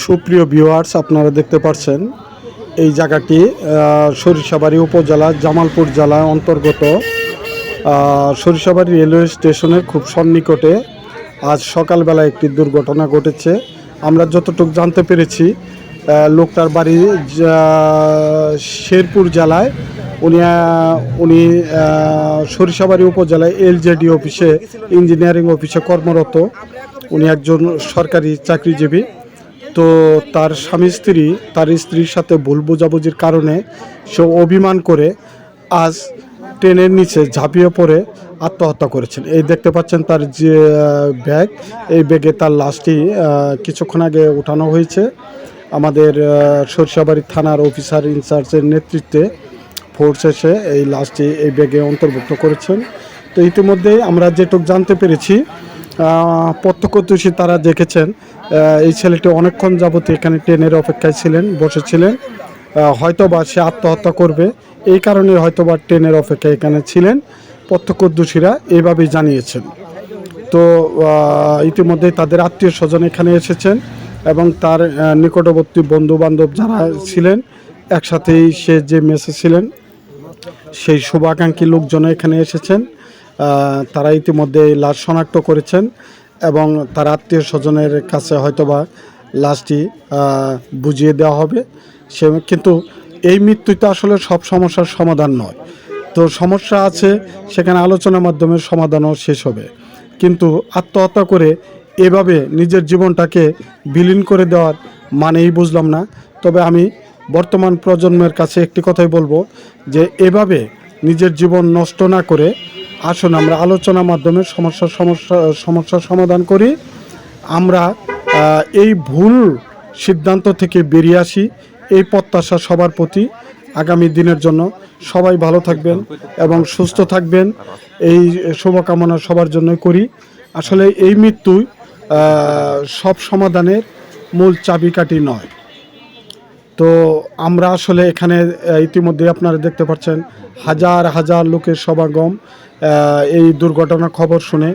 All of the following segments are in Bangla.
সুপ্রিয় ভিউয়ার্স আপনারা দেখতে পাচ্ছেন এই জায়গাটি সরিষাবাড়ি উপজেলা, জামালপুর জেলার অন্তর্গত। সরিষাবাড়ি রেলওয়ে স্টেশনের খুব সন্নিকটে আজ সকালবেলা একটি দুর্ঘটনা ঘটেছে। আমরা যতটুকু জানতে পেরেছি লোকটার বাড়ি শেরপুর জেলায়। উনি উনি সরিষাবাড়ি উপজেলায় এলজেডি অফিসে ইঞ্জিনিয়ারিং অফিসে কর্মরত। উনি একজন সরকারি চাকরিজীবী। তো তার স্বামী স্ত্রী, তার স্ত্রীর সাথে ভুল বোঝাবুঝির কারণে সে অভিমান করে আজ ট্রেনের নিচে ঝাঁপিয়ে পড়ে আত্মহত্যা করেছেন। এই দেখতে পাচ্ছেন তার যে ব্যাগ, এই ব্যাগে তার লাশটি কিছুক্ষণ আগে উঠানো হয়েছে। আমাদের সরিষাবাড়ি থানার অফিসার ইনচার্জের নেতৃত্বে ফোর্স এসে এই লাশটি এই ব্যাগে অন্তর্ভুক্ত করেছেন। তো ইতিমধ্যেই আমরা যেটুক জানতে পেরেছি প্রত্যক্ষদর্শী তারা দেখেছেন। এই ছেলেটি অনেকক্ষণ যাবত এখানে ট্রেনের অপেক্ষায় ছিলেন বসেছিলেন। আহ, হয়তোবা সে আত্মহত্যা করবে। এই কারণে হয়তোবা ট্রেনের অপেক্ষায় এখানে ছিলেন। প্রত্যক্ষদর্শীরা এইভাবেই জানিয়েছেন। তো ইতিমধ্যে তাদের আত্মীয় স্বজন এখানে এসেছেন এবং তার নিকটবর্তী বন্ধু বান্ধব যারা ছিলেন একসাথেই সে যে মেসে ছিলেন সেই শুভাকাঙ্ক্ষী লোকজন এখানে এসেছেন। তারা ইতিমধ্যে লাশ শনাক্ত করেছেন এবং তার আত্মীয় স্বজনের কাছে হয়তোবা লাশটি বুঝিয়ে দেওয়া হবে। সে কিন্তু এই মৃত্যুই তো আসলে সব সমস্যার সমাধান নয়। তো সমস্যা আছে, সেখানে আলোচনার মাধ্যমে সমাধানও শেষ হবে। কিন্তু আত্মহত্যা করে এভাবে নিজের জীবনটাকে বিলীন করে দেওয়ার মানেই বুঝলাম না। তবে আমি বর্তমান প্রজন্মের কাছে একটি কথাই বলব যে, এভাবে নিজের জীবন নষ্ট না করে আসুন, আমরা আলোচনার মাধ্যমে সমস্যার সমস্যা সমস্যার সমাধান করি। আমরা এই ভুল সিদ্ধান্ত থেকে বেরিয়ে আসি, এই প্রত্যাশা সবার প্রতি। আগামী দিনের জন্য সবাই ভালো থাকবেন এবং সুস্থ থাকবেন। এই শুভকামনা সবার জন্য করি। আসলে এই মৃত্যু সব সমাধানের মূল চাবিকাঠি নয়। তো আমরা আসলে এখানে ইতিমধ্যে আপনারা দেখতে পাচ্ছেন হাজার হাজার লোকের সমাগম এই দুর্ঘটনার খবর শুনে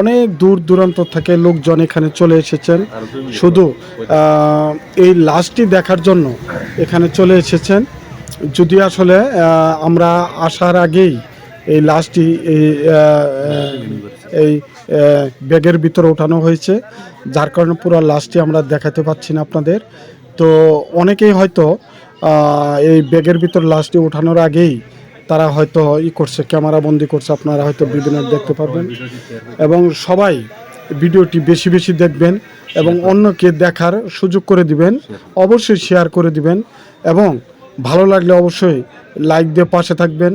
অনেক দূর দূরান্ত থেকে লোকজন এখানে চলে এসেছেন। শুধু এই লাশটি দেখার জন্য এখানে চলে এসেছেন। যদি আসলে আমরা আসার আগেই এই লাশটি, এই এই ব্যাগের ভিতরে ওঠানো হয়েছে, যার কারণে পুরো লাশটি আমরা দেখাতে পাচ্ছি না আপনাদের। তো অনেকেই হয়তো এই ব্যাগের ভিতর লাশটি ওঠানোর আগেই তারা হয়তো ই করছে, ক্যামেরা বন্দি করছে, আপনারা হয়তো বিভিন্ন দেখতে পারবেন। এবং সবাই ভিডিওটি বেশি বেশি দেখবেন এবং অন্যকে দেখার সুযোগ করে দিবেন, অবশ্যই শেয়ার করে দিবেন এবং ভালো লাগলে অবশ্যই লাইক দিয়ে পাশে থাকবেন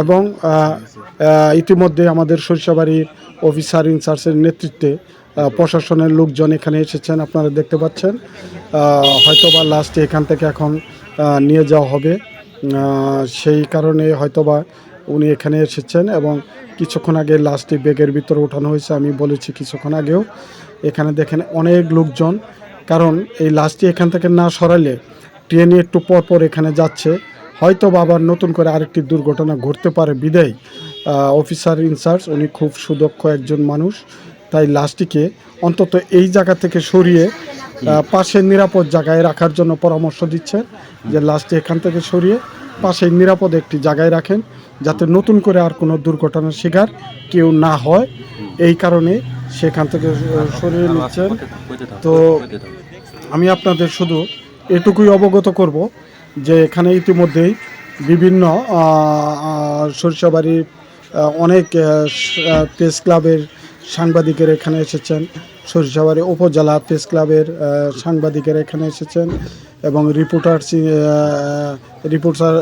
এবং ইতিমধ্যে আমাদের সরিষাবাড়ির অফিসার ইনচার্জের নেতৃত্বে প্রশাসনের লোকজন এখানে এসেছেন, আপনারা দেখতে পাচ্ছেন। হয়তোবা লাস্টে এখান থেকে এখন নিয়ে যাওয়া হবে। সেই কারণে হয়তোবা উনি এখানে এসেছেন এবং কিছুক্ষণ আগে লাস্টে ব্যাগের ভিতরে ওঠানো হয়েছে, আমি বলেছি কিছুক্ষণ আগেও। এখানে দেখেন অনেক লোকজন, কারণ এই লাস্টটি এখান থেকে না সরালে ট্রেনে একটু পর পর এখানে যাচ্ছে। হয়তো আবার নতুন করে আরেকটি দুর্ঘটনা ঘটতে পারে, বিদায়। অফিসার ইনচার্জ উনি খুব সুদক্ষ একজন মানুষ। তাই লাশটিকে অন্তত এই জায়গা থেকে সরিয়ে পাশের নিরাপদ জায়গায় রাখার জন্য পরামর্শ দিচ্ছেন যে লাশটি এখান থেকে সরিয়ে পাশে নিরাপদ একটি জায়গায় রাখেন যাতে নতুন করে আর কোনো দুর্ঘটনার শিকার কেউ না হয়। এই কারণে সেখান থেকে সরিয়ে নিচ্ছেন। তো আমি আপনাদের শুধু এটুকুই অবগত করব যে এখানে ইতিমধ্যেই বিভিন্ন সরিষাবাড়ির অনেক প্রেস ক্লাবের সাংবাদিকের এখানে এসেছেন সরিষাবাড়ি উপজেলা প্রেস ক্লাবের সাংবাদিকের এখানে এসেছেন এবং রিপোর্টার রিপোর্টার